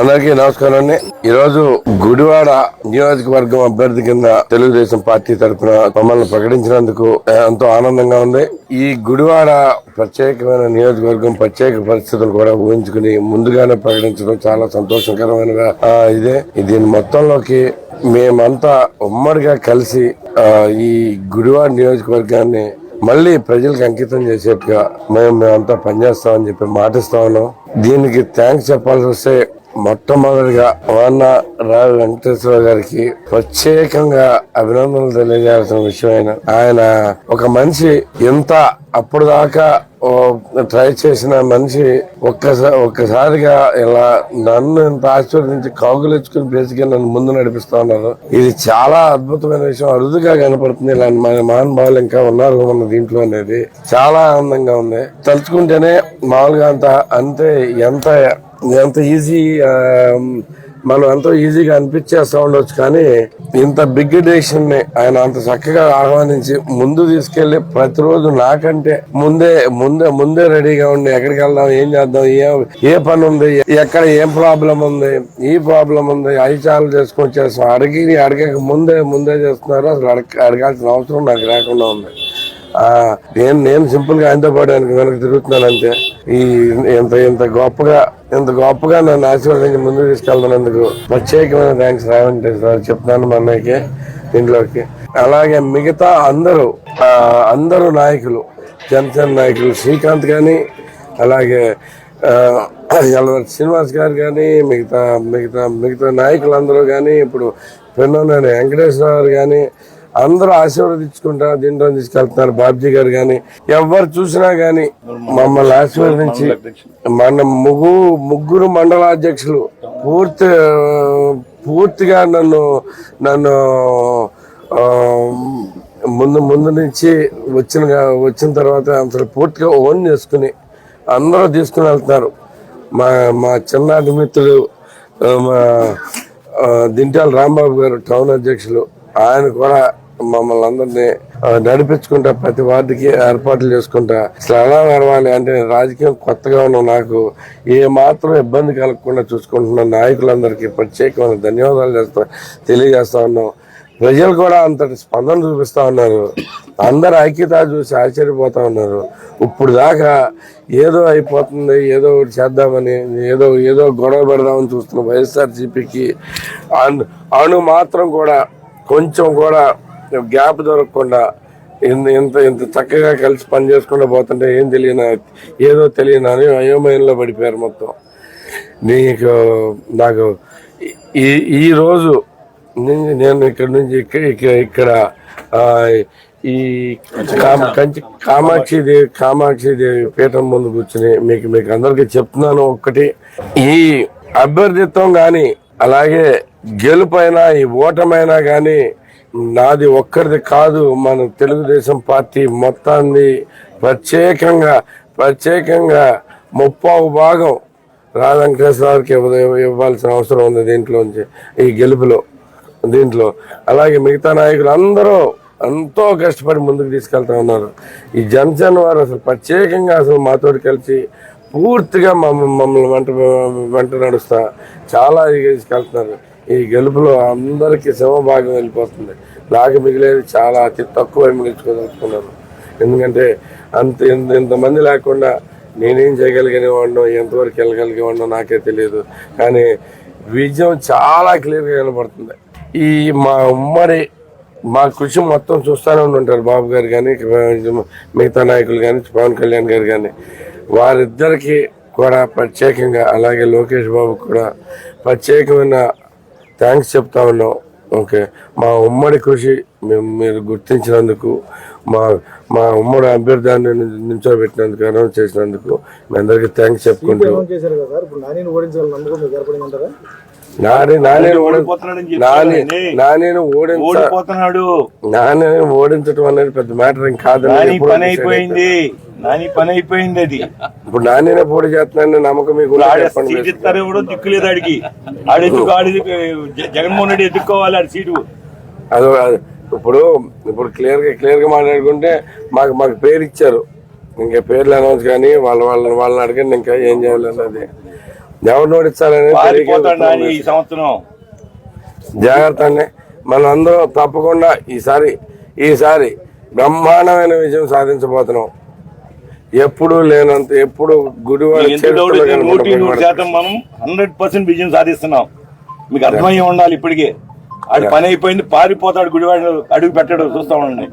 అందరికీ నమస్కారం అండి ఈరోజు గుడివాడ నియోజకవర్గం అభ్యర్థి కింద తెలుగుదేశం పార్టీ తరఫున మమ్మల్ని ప్రకటించినందుకు ఎంతో ఆనందంగా ఉంది. ఈ గుడివాడ ప్రత్యేకమైన నియోజకవర్గం ప్రత్యేక పరిస్థితులు కూడా ఊహించుకుని ముందుగానే ప్రకటించడం చాలా సంతోషకరమైన ఇదే. దీని మొత్తంలోకి మేమంతా ఉమ్మడిగా కలిసి ఈ గుడివాడ నియోజకవర్గాన్ని మళ్ళీ ప్రజలకు అంకితం చేసేట్టుగా మేము మేమంతా పనిచేస్తామని చెప్పి మాటిస్తా ఉన్నాం. దీనికి థ్యాంక్స్ చెప్పాల్సి వస్తే మొట్టమొదటిగా వాన రావు వెంకటేశ్వర గారికి ప్రత్యేకంగా అభినందనలు తెలియజేయాల్సిన విషయం ఆయన ఆయన ఒక మనిషి ఎంత అప్పుడు దాకా ట్రై చేసిన మనిషి ఒక్కసారి ఒక్కసారిగా ఇలా నన్ను ఇంత ఆశీర్వదించి కౌగులించుకుని బేసిక్గా నన్ను ముందు నడిపిస్తా ఉన్నారు. ఇది చాలా అద్భుతమైన విషయం. అరుదుగా కనపడుతుంది. ఇలాంటి మన మహానుభావులు ఇంకా ఉన్నారు మన దీంట్లో అనేది. చాలా ఆనందంగా ఉంది. తలుచుకుంటేనే మామూలుగా అంత అంతే ఎంత ఎంత ఈజీ మనం ఎంతో ఈజీగా అనిపించేస్తా ఉండొచ్చు కానీ ఇంత బిగ్ డెసిషన్ని ఆయన అంత చక్కగా ఆహ్వానించి ముందు తీసుకెళ్ళి ప్రతిరోజు నాకంటే ముందే ముందే ముందే రెడీగా ఉండి ఎక్కడికి వెళ్దాం ఏం చేద్దాం ఏ ఏ పని ఉంది ఎక్కడ ఏం ప్రాబ్లం ఉంది ఈ ప్రాబ్లం ఉంది అవి చాలు చేసుకొని చేస్తాం అడిగి అడగక ముందే ముందే చేస్తున్నారు. అసలు అడగ అడగాల్సిన అవసరం నాకు లేకుండా ఉంది. నేను నేను సింపుల్గా ఆయనతో పాటు ఆయనకు వెనక తిరుగుతున్నాను అంతే ఈ ఇంత ఇంత గొప్పగా ఇంత గొప్పగా నన్ను ఆశీర్వదించి ముందుకు తీసుకెళ్తున్నందుకు ప్రత్యేకమైన థ్యాంక్స్ రావంటే సార్ చెప్తున్నాను మా అన్నయ్యకి దీంట్లోకి అలాగే మిగతా అందరూ అందరూ నాయకులు జనసేన నాయకులు శ్రీకాంత్ కానీ అలాగే ఎల్వర్ శ్రీనివాస్ గారు కానీ మిగతా మిగతా మిగతా నాయకులందరూ కానీ ఇప్పుడు పెన్నోనని వెంకటేశ్వర గారు కానీ అందరూ ఆశీర్వదించుకుంటా దీంట్లో తీసుకెళ్తున్నారు. బాబ్జీ గారు కానీ ఎవరు చూసినా గాని మమ్మల్ని ఆశీర్వదించి మన ముగ్గు ముగ్గురు మండలాధ్యక్షులు పూర్తి పూర్తిగా నన్ను నన్ను ముందు ముందు నుంచి వచ్చిన వచ్చిన తర్వాత అంత పూర్తిగా ఓన్ చేసుకుని అందరూ తీసుకుని వెళ్తున్నారు. మా మా చిన్నటి మిత్రుడు మా దింటాల రాంబాబు గారు టౌన్ అధ్యక్షులు ఆయన కూడా మమ్మల్ని అందరినీ నడిపించుకుంటా ప్రతి వార్డుకి ఏర్పాట్లు చేసుకుంటా. అసలు ఎలా నడవాలి అంటే రాజకీయం కొత్తగా ఉన్న నాకు ఏ మాత్రం ఇబ్బంది కలగకుండా చూసుకుంటున్న నాయకులందరికీ ప్రత్యేకమైన ధన్యవాదాలు చేస్తా తెలియజేస్తా ఉన్నాం. ప్రజలు కూడా అంతటి స్పందన చూపిస్తా ఉన్నారు. అందరు ఐక్యత చూసి ఆశ్చర్యపోతా ఉన్నారు. ఇప్పుడు దాకా ఏదో అయిపోతుంది ఏదో ఒకటి చేద్దామని ఏదో ఏదో గొడవ పెడదామని చూస్తున్న వైఎస్ఆర్సీపీకి అను మాత్రం కూడా కొంచెం కూడా గ్యాప్ దొరకకుండా ఇంత ఇంత ఇంత చక్కగా కలిసి పని చేసుకుంటూ పోతుంటే ఏం తెలియన ఏదో తెలియని అని అయోమయంలో పడిపోయారు మొత్తం. నీకు నాకు ఈ ఈరోజు నేను ఇక్కడ నుంచి ఇక్కడ ఇక్కడ ఈ కంచి కామాక్షి దేవి కామాక్షి దేవి పీఠం ముందు కూర్చుని మీకు మీకు అందరికీ చెప్తున్నాను ఒక్కటి. ఈ అభ్యర్థిత్వం కానీ అలాగే గెలుపైనా ఈ ఓటమైనా కానీ నాది ఒక్కరిది కాదు మన తెలుగుదేశం పార్టీ మొత్తాన్ని ప్రత్యేకంగా ప్రత్యేకంగా ముప్పావు భాగం రా ఇవ్వాల్సిన అవసరం ఉంది దీంట్లోంచి ఈ గెలుపులో దీంట్లో. అలాగే మిగతా నాయకులు అందరూ ఎంతో కష్టపడి ముందుకు తీసుకెళ్తా ఉన్నారు. ఈ జనసేన వారు అసలు ప్రత్యేకంగా అసలు మాతోటి కలిసి పూర్తిగా మమ్మల్ని మమ్మల్ని వెంట వెంట నడుస్తా చాలా తీసుకెళ్తున్నారు. ఈ గెలుపులో అందరికీ శివభాగం వెళ్ళిపోతుంది. నాకు మిగిలేది చాలా అతి తక్కువ మిగిల్చుకోదలుచుకున్నాను ఎందుకంటే అంత ఇంత ఇంతమంది లేకుండా నేనేం చేయగలిగిన వాడినో ఎంతవరకు వెళ్ళగలిగేవాడినో నాకే తెలియదు. కానీ విజయం చాలా క్లియర్గా కనబడుతుంది. ఈ మా ఉమ్మడి మా కృషి మొత్తం చూస్తూనే ఉంటారు బాబు గారు కానీ మిగతా నాయకులు కానీ పవన్ కళ్యాణ్ గారు కానీ. వారిద్దరికీ కూడా ప్రత్యేకంగా అలాగే లోకేష్ బాబు కూడా ప్రత్యేకమైన థ్యాంక్స్ చెప్తా ఉన్నాం. ఓకే. మా ఉమ్మడి కృషి మేము మీరు గుర్తించినందుకు మా మా ఉమ్మడి అభ్యర్థాన్ని నిల్చోబెట్టినందుకు అనౌన్స్ చేసినందుకు మీ అందరికీ థ్యాంక్స్ చెప్పుకుంటూ. అనౌన్స్ చేశారు కదా సార్? ఇప్పుడు నాని ఓడించాలని నమ్మకం మీకు ఏర్పడిందంటారా? నాని నాని ఓడిపోతున్నాడని చెప్పి నాని ఆయనే. నాని ఓడించ ఓడిపోతున్నాడు. నాని ఓడించడం అనేది పెద్ద మ్యాటర్ ఏం కాదు. నాని పని అయిపోయింది. నాని పని అయిపోయింది అది. ఇప్పుడు నానినే పోటీ చేస్తున్నాను నమ్మకం మీకు సీట్ ఇస్తారు ఎవడో దిక్కులేదు ఆడికి. ఆడ ఎత్తుకో ఆడి జగన్మోహన్ రెడ్డి ఎత్తుక్కోవాలి ఆడి సీటు. అదో ఇప్పుడు ఇప్పుడు క్లియర్గా క్లియర్గా మాట్లాడుకుంటే మాకు మాకు పేరు ఇచ్చారు. ఇంకా పేర్లు అనౌన్స్ కానీ వాళ్ళ వాళ్ళని వాళ్ళని అడగండి ఇంకా ఏం చేయాలన్నది ఎవరు నాని ఈ సంవత్సరం. జాగ్రత్త అండి మనం అందరం తప్పకుండా ఈసారి ఈసారి బ్రహ్మాండమైన విజయం సాధించబోతున్నాం. ఎప్పుడు లేనంత ఎప్పుడు గుడివాడ అయితే నూటి నూరు శాతం మనం హండ్రెడ్ పర్సెంట్ విజయం సాధిస్తున్నాం. మీకు అర్థమయ్యే ఉండాలి ఇప్పటికే. ఆడి పని అయిపోయింది పారిపోతాడు గుడివాడు అడుగు పెట్టాడు చూస్తా ఉండండి.